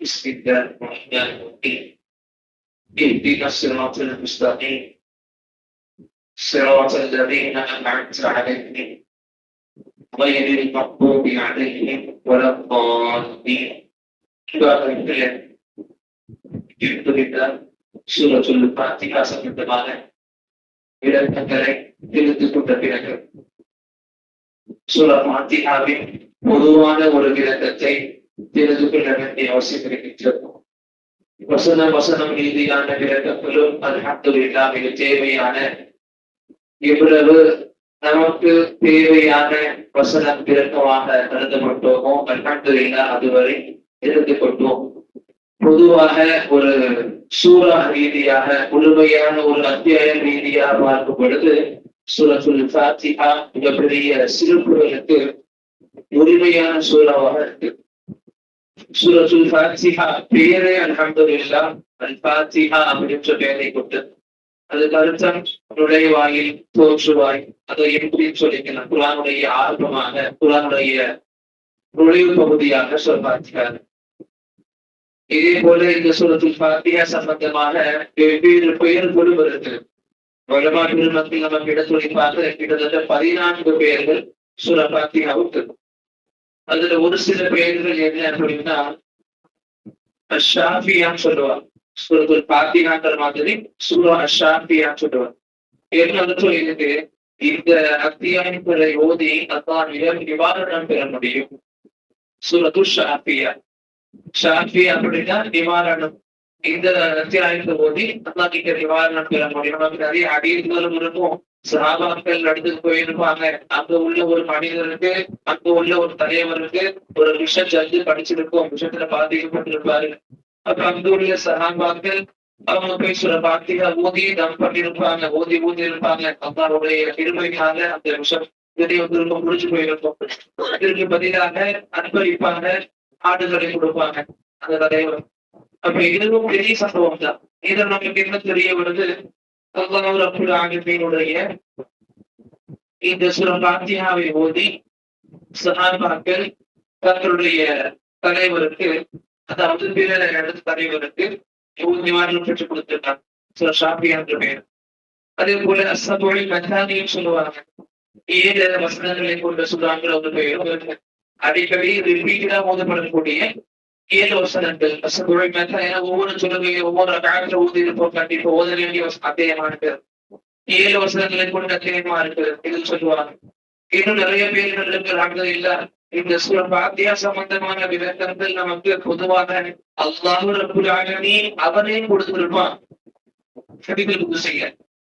بسم الله الرحمن الرحيم اهدنا الصراط المستقيم صراط الذين أنعمت عليهم غير المغضوب عليهم ولا الضالين உதாரணத்தில் இருந்துவிட்டால் சூரத்துல் பாத்திகா சம்பந்தமான விளக்கங்களை தெரிந்து கொண்ட பிறகு சூர பாத்திகாவின் பொதுவான ஒரு விளக்கத்தை தெரிந்து கொள்ள வேண்டிய அவசியம் இருக்கின்றது வசனம் வசனம் ரீதியான விளக்கங்களும் அல்ஹம்துலில்லா மிக தேவையான எவ்வளவு நமக்கு தேவையான வசனம் விளக்கமாக கருதப்பட்டோமோ அல்ஹம்துலில்லா அதுவரை இருந்து கொண்டோம் பொதுவாக ஒரு சூறா ரீதியாக முழுமையான ஒரு அத்தியாய ரீதியாக பார்க்கும் பொழுது சூரத்துல் ஃபாத்திஹா மிகப்பெரிய சிறுப்புகளுக்கு உரிமையான சூறாவாக இருக்கு சூரத்துல் ஃபாத்திஹா பேரே அல்ஹம்துலில்லா அல் ஃபாத்திஹா அப்படின்ற பெயரை கொண்டு அதுக்கு அர்த்தம் நுழைவாயில் தோற்றுவாய். அதை எப்படின்னு சொல்லிக்கலாம்? குரானுடைய ஆர்வமாக குரானுடைய நுழைவு பகுதியாக சொல்வார்கள். இதே போல இந்த சூரத்துல் ஃபாத்தியா சம்பந்தமாக வெவ்வேறு பெயர்களும் வருது. வடமாட்டு மக்கள் நம்ம இடத்துல பார்த்து கிட்டத்தட்ட பதினான்கு பெயர்கள் சூர பாத்தியாவுக்கு அதுல ஒரு சில பெயர்கள் என்ன அப்படின்னா ஷாஃபியான்னு சொல்லுவாங்க. சூரத்துல் பாத்தியான்ற மாதிரி சூரா ஷாஃபியான்னு சொல்லுவாங்க. என்ன சொல்லியிருக்கு இந்த அத்தியாயங்களை ஓதி அதான் நிவாரணம் பெற முடியும். சூரத்து ஷாஃபியா. ஷாஃபி அப்படின்னா நிவாரணம். இந்த அத்தியாயத்தை ஓதி அல்லா நிவாரணம் பெற முடியும் நிறைய அடியர்களும் இருக்கும். சகாபாக்கள் நடந்து போயிருப்பாங்க. அங்க உள்ள ஒரு மனிதருக்கு அங்க உள்ள ஒரு தலைவருக்கு ஒரு விஷம் ஜட்ஜு படிச்சிருக்கும். விஷத்துல பாதிக்கப்பட்டிருப்பாரு. அப்ப அங்க உள்ள சகாபாக்கள் அவங்க போய் சில பாத்தியா ஊதி தம் பண்ணிருப்பாங்க ஊதி ஊதி இருப்பாங்க. அவங்களுடைய பெருமைக்காக அந்த விஷம் இதை வந்து ரொம்ப முடிச்சு போயிருக்கும். இதற்கு பதிலாக அனுபவிப்பாங்க ஆடுகளை கொடுப்பாங்க. அந்த தலைவர். அப்ப இதுவும் பெரிய சம்பவம் தான் இதை நமக்கு என்ன தெரிய வருது? அல்லாஹ் ரப்புல் ஆலமீனுடைய இந்த சுரபாத்தியாவை ஓதி சஹாபாக்கள் தங்களுடைய தலைவருக்கு அதாவது பிற இடத்து தலைவருக்கு நிவாரணம் பெற்றுக் கொடுத்திருக்காங்க. சில ஷாபி என்ற பெயர். அதே போல அசபொழி மெத்தானியும் சொல்லுவாங்க. ஏழு வசனங்களை கொண்ட சுறாங்கிற ஒரு பெயரும் அடிக்கடி ரிப்பீட்டடா மோதப்படக்கூடிய ஏழு வசனங்கள் அசபொழி மேத்தா என ஒவ்வொரு சொல்லுகையும் ஒவ்வொரு காலத்துல ஊதி இருப்போம் கண்டிப்பா ஓத வேண்டிய அத்தியமான இருக்கு. ஏழு வசனங்களை கொண்ட அத்தியமா இருக்கு இது சொல்லுவாங்க. இன்னும் நிறைய பேர்கள் இருக்கிறாங்க இல்ல. இந்த சுரபாத்தியா சம்பந்தமான விளக்கங்கள் நமக்கு பொதுவாக அல்லாஹு ரபுல் அவனே கொடுத்திருப்பான் ஹதீபில் புதுசைய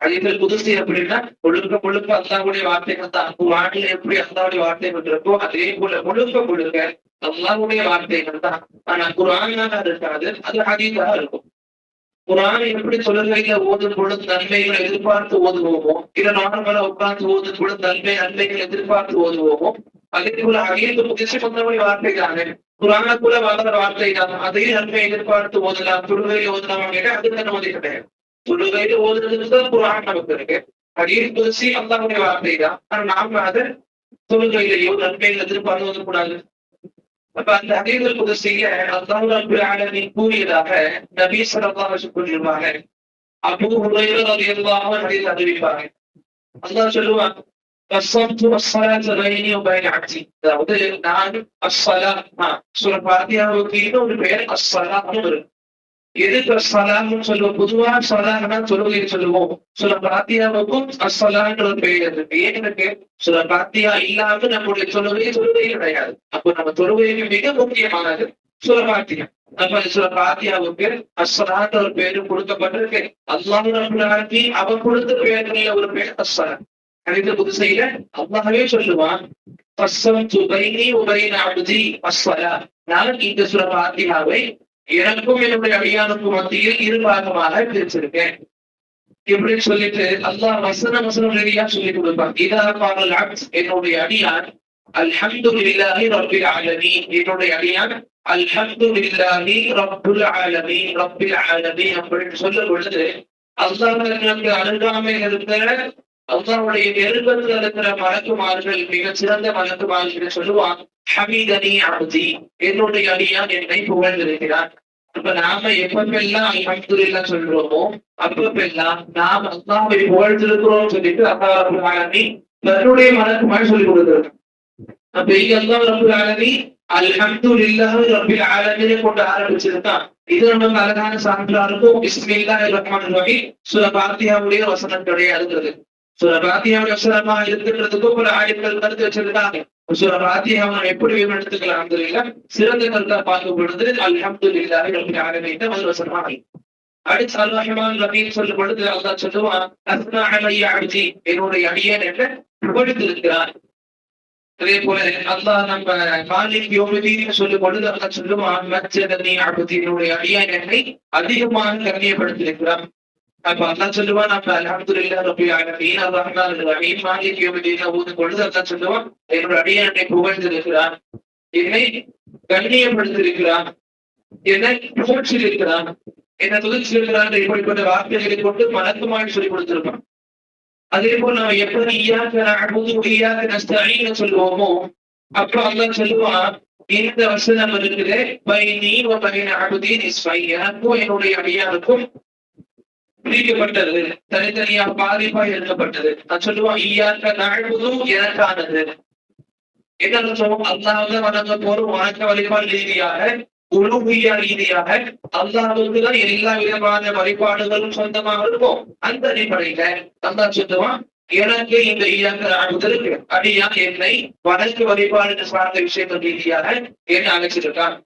ஹதீபில் குதுசி அப்படின்னா முழுக்க முழுக்க அல்லாஹ்வுடைய வார்த்தைகள் தான். குர்ஆனில் எப்படி அல்லாவுடைய வார்த்தை இருக்கோ அதே போல முழுக்க முழுக்க அல்லாஹ்வுடைய வார்த்தைகள் தான். ஆனா குரானாக இருக்காது அது ஹதீஸாக இருக்கும். குரான் எப்படி தொழுகையில ஓதும் பொழுது நன்மைகளை எதிர்பார்த்து ஓதுவோமோ இல்ல நார்மலா உட்கார்ந்து ஓதும் பொழுது நன்மை நன்மைகள் எதிர்பார்த்து ஓதுவோமோ அதே போல அகில புதுசு சொந்தமொழி வார்த்தை தானே கூட வளர வார்த்தை தான் அதையும் நன்மை எதிர்பார்த்து ஓதலாம் தொழுகையில ஓதலாம் கேட்டா அதுக்கு அனுமதி கிடையாது. தொழுகையில ஓதுறதுக்கு தான் குரான் நமக்கு இருக்கு. அடியில் புதிச்சு அல்லாவுடைய வார்த்தை தான் ஆனா நாம அதை தொழுகையிலேயோ நன்மைகள் எதிர்பார்த்து ஓதக்கூடாது. அப்ப அந்த ஹதீதல் குதிசிய அல்லாஹ் ரபுல் ஆலமின் கூறியதாக நபி ஸல்லல்லாஹு அலைஹி கூறியிருப்பாங்க அபூ ஹுரைரா রাদিয়াল্লাহு அன்ஹு ஹதீஸ் அறிவிப்பாங்க. அல்லாஹ் சொல்லுவாங்க கஸ்ஸம்து அஸ்ஸலாத்து பைனி வ பைன அப்தி. அதாவது நான் அஸ்ஸலா சூரா ஃபாத்திஹாவுக்கு ஒரு பேர் அஸ்ஸலான்னு வரும். எதுக்கு அஸ்வலான்னு சொல்லுவோம்? பொதுவா சலாம்னா தொழுகை சொல்லுவோம். சில பாத்தியாவுக்கும் அஸ்ஸலான்ற பெயர் இருக்கு ஏன்னு சில பாத்தியா இல்லாம நம்முடைய தொழுகை தொழுகை கிடையாது. அப்போ நம்ம தொழுகையில் மிக முக்கியமானது சுர பாத்தியம் அப்ப சுர பாத்தியாவுக்கு அஸ்வலான்ற ஒரு பேரு கொடுக்கப்பட்டிருக்கு. அல்லாஹி அவன் கொடுத்த பேருல ஒரு பேர் அஸ்ஸலா கணித புதுசையில அல்லாஹவே சொல்லுவான் நான் இந்த சுர பாத்தியாவை எனக்கும் என்னுடைய அடியானுக்கும் மத்தியில் இரு பாகமாக பிரிச்சிருக்கேன் இப்படி சொல்லிட்டு அல்லாஹ் வசன வசனம் ரெடியா சொல்லி கொடுப்பான். இதா என்னுடைய அடியான் அல்ஹம்து இல்லாஹி ரப்பில் என்னுடைய அடியான் அல்ஹம்து இல்லாஹி ரப்புல் ஆலமீன் ரப்பில் அப்படின்னு சொல்லும் பொழுது அல்லாஹ் அணுகாமல் இருக்கிற அல்லாவுடைய நெருக்கத்தில் இருக்கிற மலக்குமார்கள் மிகச் சிறந்த மலக்குமார்கள் சொல்லுவான் ஹமீதனி அபதி என்னுடைய அடியான் என்னை புகழ்ந்திருக்கிறார். அப்ப நாம எப்பப்பெல்லாம் அல்ஹம்துலில்லாஹ் சொல்றோமோ அப்பப்பெல்லாம் நாம் அல்லாஹ்வை புகழ்ந்திருக்கிறோம் சொல்லிட்டு அல்லாஹ் ஆலமி தன்னுடைய மனக்குமாய் சொல்லி கொடுக்கிறது அப்ப இங்க அல்லா ரபுல் ஆலமி அல்ஹம்துலில்லாஹ் ரபில் ஆலமினை கொண்டு ஆரம்பிச்சிருக்கான். இது நமக்கு அழகான சான்றா இருக்கும். இஸ்மில்லா ரஹ்மான் ரஹீம். சுர பாத்தியாவுடைய வசனம் கிடையாது. சுர பாத்தியாவுடைய வசனமா இருக்கின்றதுக்கு ஒரு ஆயங்கள் கருத்து வச்சிருக்காங்க. சில ஃபாத்திஹாவை எப்படி எடுத்துக்கலாம் சிறந்த கருத்தா பார்க்கப்படுது பொழுது அல்ஹம்துலில்லாஹி ரபில் ஆலமீன் தான் அடுத்து அல் ரஹ்மான் சொல்லும் பொழுது அல்லாஹ் சொல்லுவான் அஸ்னா அலைய அப்தி என்னுடைய அடியேன் என்று புகழ்ந்திருக்கிறார். அதே போல அல்லாஹ் நம்ம மாலிக் யோமதீன் சொல்லும் பொழுது அல்லாஹ் சொல்லுவான் மச்சதனி என்னுடைய அடியான் என்னை அதிகமாக கண்ணியப்படுத்தியிருக்கிறான் அப்ப அதான் சொல்லுவான் அப்ப அல்ஹம்துலில்லாஹ் ரப்பில் ஆலமீன் அர் ரஹீம் மாலிக் யோமதீன் ஓதும் பொழுது அதான் சொல்லுவான் என்னோட அடியானை புகழ்ந்திருக்கிறான் என்னை கண்ணியப்படுத்திருக்கிறான் என்னை புகழ்ச்சியிருக்கிறான் என்ன துதிச்சிருக்கிறான் இப்படிப்பட்ட வார்த்தைகளை கொண்டு மனக்குமாறு சொல்லி கொடுத்திருப்பான் அதே போல் நம்ம எப்படி ஈயாக்க அபுது ஈயாக்க நஸ்தீன சொல்லுவோமோ அப்ப அல்லாஹ் சொல்லுவான் இந்த வசனம் இருக்குது பை வ பையன் அபுதி நீ எனக்கும் என்னுடைய அடியானுக்கும் பிரிக்கப்பட்டது. தனித்தனியா பாதிப்பா எழுதப்பட்டது. நான் சொல்லுவான் ஈயாக்க நாழ்வதும் எனக்கானது. என்ன சொல்லுவோம் அல்லாஹ் வணங்க போறோம் வணக்க வழிபாடு ரீதியாக உலகியா ரீதியாக அல்லாஹுக்கு தான் எல்லா விதமான வழிபாடுகளும் சொந்தமாக இருக்கும். அந்த அடிப்படையில அல்லா சொல்லுவான் எனக்கு இந்த இயக்க அழுதலுக்கு அடியா என்னை வடக்கு வழிபாடு சார்ந்த விஷயங்கள் ரீதியாக என்னை அழைச்சிருக்கான்.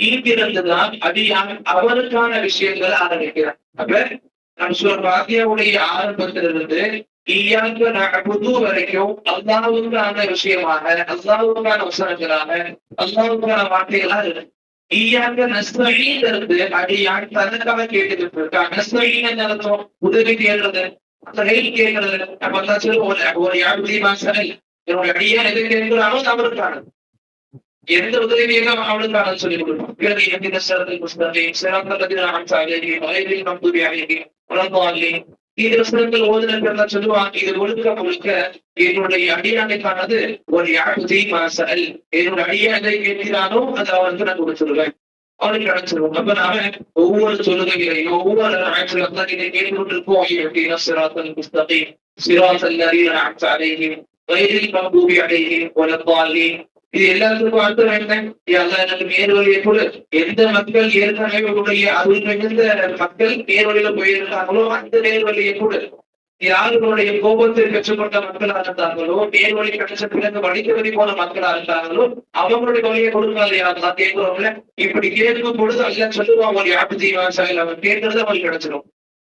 இருக்கிறதுதான் அடியான் அவருக்கான விஷயங்கள் ஆரம்பிக்கிறான் அப்ப நம் சொல்ற ஆரம்பத்திலிருந்து ஈயாக்க நபுது வரைக்கும் அல்லாவுக்கான விஷயமாக அல்லாவுக்கான வசனங்களாக அல்லாவுக்கான வார்த்தைகளா இருக்கு. ஈயாக்க நஸ்தீன் இருந்து அடியான் தனக்காக கேட்டுக்கிட்டு இருக்கா? நஸ்தீன் அர்த்தம்? உதவி கேட்கறது அந்த கேட்கறது நம்ம தான் சொல்லுவோம் ஒரு யாருடைய மாசனை என்னோட அடியான் எது கேட்கிறானோ அவருக்கானது எந்த உதவியும் அவளுக்காக சொல்லிக் கொடுப்போம். பிறகு எந்த புஸ்தகம் சிறந்த அம்சாலே வயதில் நம்புவி அழகி உலகாலே இது வசனங்கள் ஓதுனர்கள் சொல்லுவாங்க இது ஒழுக்க முழுக்க என்னுடைய அடியானைக்கானது ஒரு யாழ்த்தி மாசல். என்னுடைய அடியானை கேட்கிறானோ அதை அவனுக்கு நான் கொடுத்துருவேன் அவனுக்கு கிடைச்சிருவோம் அப்ப நாம ஒவ்வொரு தொழுகைகளையும் ஒவ்வொரு ஆட்சியிலும் இதை கேட்டுக்கொண்டிருப்போம். எப்படின்னா சிராத்தன் புஸ்தகை சிராத்தல் அறிய அலைஹி வயதில் மம்பூபி அலைஹி உலகாலே இது எல்லாத்துக்கும் அர்த்தம் என்ன? எல்லாம் எனக்கு நேர்வழியை கொடு. எந்த மக்கள் ஏற்கனவே உடைய அருள் மிகுந்த மக்கள் நேர்வழியில போயிருக்காங்களோ அந்த நேர்வழியை கொடு. யாருடைய கோபத்தை பெற்றுக்கொண்ட மக்களா இருந்தாங்களோ நேர்வழி கிடைச்ச பிறகு வழித்தவரி போன மக்களா இருந்தாங்களோ அவங்களுடைய வழியை கொடுக்காது யாருதான் கேட்கிறோம்ல? இப்படி கேட்கும் பொழுது அல்ல சொல்லுவான் ஒரு யாப்பு தீவாசாயில் அவன் கேட்கறது அவனுக்கு கிடைச்சிடும்.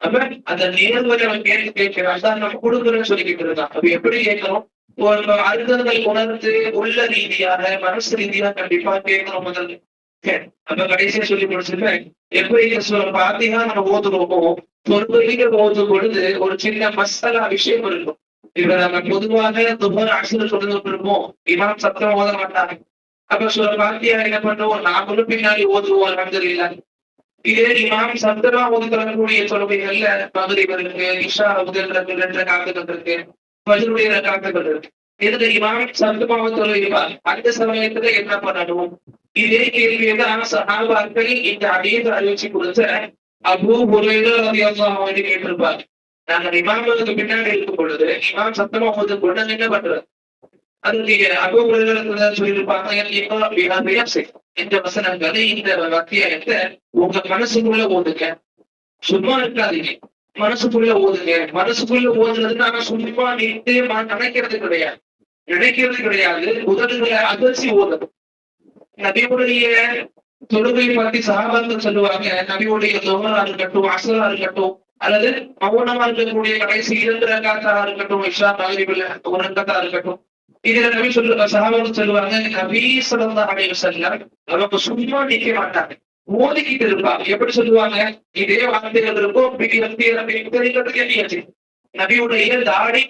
அப்ப அந்த நேர்வழி அவன் கேட்டு கேட்கிறான். தான் நம்ம கொடுக்குறேன்னு சொல்லிக்கிட்டு இருந்தான். அப்ப எப்படி கேட்கிறோம்? அழுத்தங்கள் உணர்ந்து உள்ள ரீதியாக மனசு ரீதியாக கண்டிப்பா கேட்கணும் முதல்ல. அப்ப கடைசியா சொல்லி முடிச்சிருப்பேன் எப்படி சொல்ல பாத்தீங்கன்னா நம்ம ஓதுறோமோ தொழுகையில ஓதும் பொழுது ஒரு சின்ன மசாலா விஷயம் இருக்கும். இப்ப நம்ம பொதுவாக துபர் அரசு சொல்லி இமாம் சத்தம் ஓத மாட்டாங்க. அப்ப சொல்ல பாத்தியா என்ன பண்ணுவோம்? நாமளும் பின்னாடி ஓதுவோம் அலமதுல்லா இதே இமாம் சத்தமா ஒதுக்கக்கூடிய தொழுகைகள்ல மதுரை இருக்கு இஷா முதல் ரெண்டு காலத்துகள் இருக்கு மஜருடைய ரக்காத்துகள் எது இதுல இமாம் சந்தமாக தொழுகிறார் அந்த சமயத்துல என்ன பண்ணணும்? இதே கேள்வியை தான் சஹாபாக்கள் இந்த அடியத்தை அறிவிச்சு கொடுத்த அபு ஹுரையில கேட்டிருப்பார். நாங்கள் இமாமுக்கு பின்னாடி இருக்கும் பொழுது இமாம் சத்தமா வந்து கொண்டு என்ன பண்றது? அதுக்கு அபு ஹுரையில சொல்லியிருப்பாங்க இந்த வசனங்களை இந்த அத்தியாயத்தை உங்க மனசுக்குள்ள ஓதுங்க. சும்மா இருக்காதீங்க. மனசுக்குள்ள ஓதுங்க. மனசுக்குள்ள ஓதுறதுன்னா சும்மா நின்று நினைக்கிறது கிடையாது. நினைக்கிறது கிடையாது. உதடுகளை அதிர்ச்சி ஓதும் நபியுடைய தொழுகை பற்றி சகாபாக்கள் சொல்லுவாங்க. நபியுடைய தொகரா இருக்கட்டும் அசலா இருக்கட்டும் அல்லது மௌனமா இருக்கக்கூடிய கடைசி இரண்டு ரகாத்தா இருக்கட்டும் இஷா நாகரிபில் ஒரு இருக்கட்டும். இதுல நபி சொல்லு சகாபாக்கள் சொல்லுவாங்க நபி சொல்லா அலைய செல்லம் நமக்கு சும்மா நிக்க மாட்டாங்க. மோதிக்கிட்டு இருப்பாங்க எப்படி சொல்லுவாங்க? இதே வார்த்தைகள் இருக்கும். கேட்டியாச்சு நபியுடைய தாடி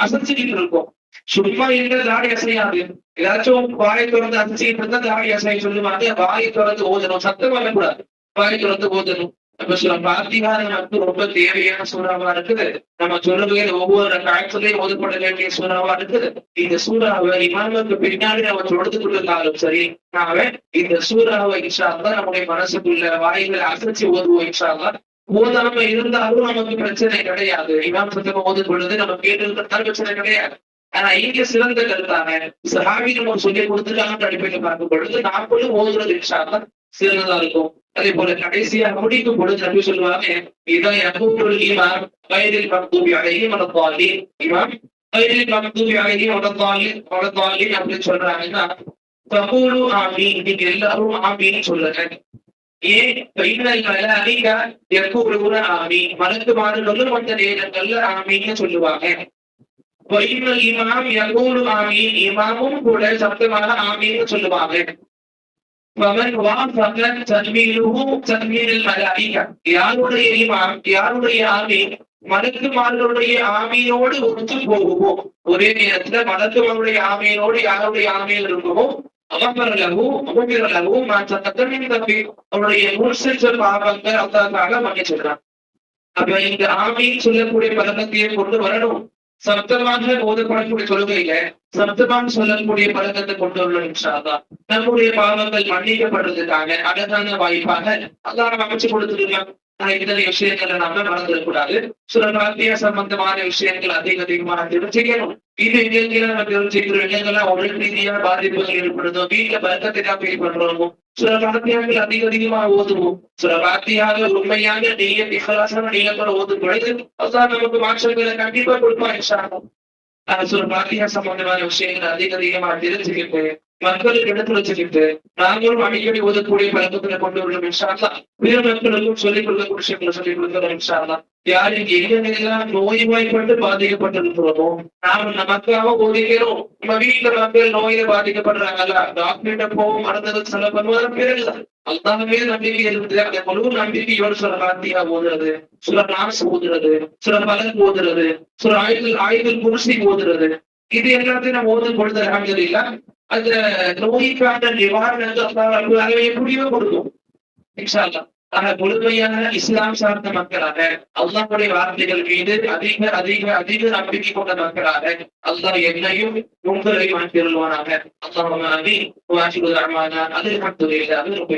அசைச்சுக்கிட்டு இருக்கும். சும்மா இருந்த தாடி அசையாது. ஏதாச்சும் வாயை திறந்து அசைச்சுக்கிட்டு இருந்தா தாடி அசை சொல்லுவாங்க. வாயை திறந்து ஓதணும். சத்தம் வரக்கூடாது. வாயை திறந்து ஓதணும். அப்ப சில பாத்திகா நமக்கு ரொம்ப தேவையான சூறாவா இருக்குது நம்ம சொல்லுகையில் ஒவ்வொரு காலத்திலையும் ஒதுக்கப்பட வேண்டிய சூறாவா இருக்குது இந்த சூறாவை இமாமுக்கு பின்னாடி நம்ம தொடுத்து கொடுத்தாலும் சரி நாம இந்த சூறாவை இன்ஷால்லா நம்முடைய மனசுக்குள்ள வாயில அசைச்சு ஓதுவோம் இன்ஷால்லா ஓதாம இருந்தாலும் நமக்கு பிரச்சனை கிடையாது. இமாம் சத்தம் ஓதும் பொழுது நம்ம கேட்டு இருக்கிறதாலும் பிரச்சனை கிடையாது. ஆனா இங்க சிறந்த கருத்தான சஹாபி நம்ம சொல்லி கொடுத்துருக்காங்க அடிப்படையில் பார்க்கும் பொழுது நாமளும் ஓதுறது இன்ஷால்லா சிறந்ததா இருக்கும். அதே போல கடைசியா முடிக்கும் பொழுது நபி சொல்லுவாங்க இதான் யகூல் இமாம் வயதில் மக்தூபி அலைஹி வலத்தாலி இமாம் வயதில் மக்தூபி அலைஹி வலத்தாலி வலத்தாலி அப்படின்னு சொல்றாங்கன்னா தகூலு ஆமீன் நீங்க எல்லாரும் ஆமீன் சொல்லுங்க ஏன் பைனல் மலாலிக யகூலுன ஆமீன் மலக்கு மாறுகளும் فمن وافق تكميله تكميل الملائكة யாருடைய இமாம் யாருடைய ஆமீன் மலக்குமார்களுடைய ஆமீனோடு ஒத்து போகுமோ ஒரே நேரத்துல மலக்குமாருடைய ஆமீனோடு யாருடைய ஆமீன் இருக்குமோ அவமரலகு அவமிரலகு நான் சத்தமின் தப்பி அவருடைய முன்சென்ற பாவங்கள் அல்லாஹ் மன்னிச்சிடுறான் அப்ப இந்த ஆமீன் சொல்லக்கூடிய பழக்கத்தையே கொண்டு வரணும் சப்தமாக ஓதப்படக்கூடிய தொழுகையில சப்தமாக சொல்லக்கூடிய பழக்கத்தை கொண்டு வரணும் நம்முடைய பாவங்கள் மன்னிக்கப்படுறதுக்காக அழகான வாய்ப்பாக அல்லாரம் அமைச்சு கொடுத்துருக்கலாம் இத்தனை விஷயங்களை நாம மறந்துடக்கூடாது. சில சம்பந்தமான விஷயங்கள் அதிக அதிகமாக செய்யணும் இது எங்கெல்லாம் நம்ம தெரிஞ்சுக்கிறோம் இடங்கள்லாம் உடல் ரீதியா பாதிப்புகள் ஏற்படுதோ வீட்டுல பழக்கத்தை தான் பே பண்றோமோ சில வார்த்தையாங்கள் அதிக அதிகமா ஓதுவோம் சில வார்த்தையாக உண்மையாக நீங்க இஹலாசன நீங்க ஓதும் பொழுது அதான் நமக்கு மாற்றங்களை கண்டிப்பா கொடுப்பான் இன்ஷால்லா ஆஹ் சில வார்த்தையா மக்கள் விஷயங்கள் மக்களுக்கு வச்சுக்கிட்டு நாங்களும் அடிக்கடி ஓதக்கூடிய பழக்கத்துல கொண்டு வரணும் இன்ஷால்லா பிற மக்களுக்கும் சொல்லிக் கொள்ளக்கூடிய விஷயங்களை சொல்லிக் கொடுக்கிறோம் இன்ஷால்லா யார் இங்க எங்கெல்லாம் நோய்வாய்ப்பட்டு பாதிக்கப்பட்டிருக்கிறோமோ நாம நமக்காக ஓதுகிறோம். நம்ம வீட்டுல மக்கள் நோயில பாதிக்கப்படுறாங்கல்ல டாக்டர்கிட்ட போவோம் மறந்தது செலவு பண்ணுவதற்கு பேர் இல்ல. அல்லாமே நம்பிக்கை இருக்குது அந்த முழு நம்பிக்கையோடு சில ராத்தியா ஓதுறது சில நாஸ் ஓதுறது சில மலர் ஓதுறது சில ஆயுதல் ஆயுதல் குருசி ஓதுறது. இது எல்லாத்தையும் நம்ம ஓதும் பொழுது அலமதுல்லா அந்த நோய்க்கான நிவாரணத்தை அதை எப்படியோ கொடுக்கும். இன்ஷால்லா ஆக முழுமையான இஸ்லாம் சார்ந்த மக்களாக அல்லாஹுடைய வார்த்தைகள் மீது அதிக அதிக அதிக நம்பிக்கை கொண்ட மக்களாக அல்லாஹ் என்னையும் உங்களை மாற்றிருவானாக அல்லாஹ் அதில் மட்டும் இல்லை அது ரொம்ப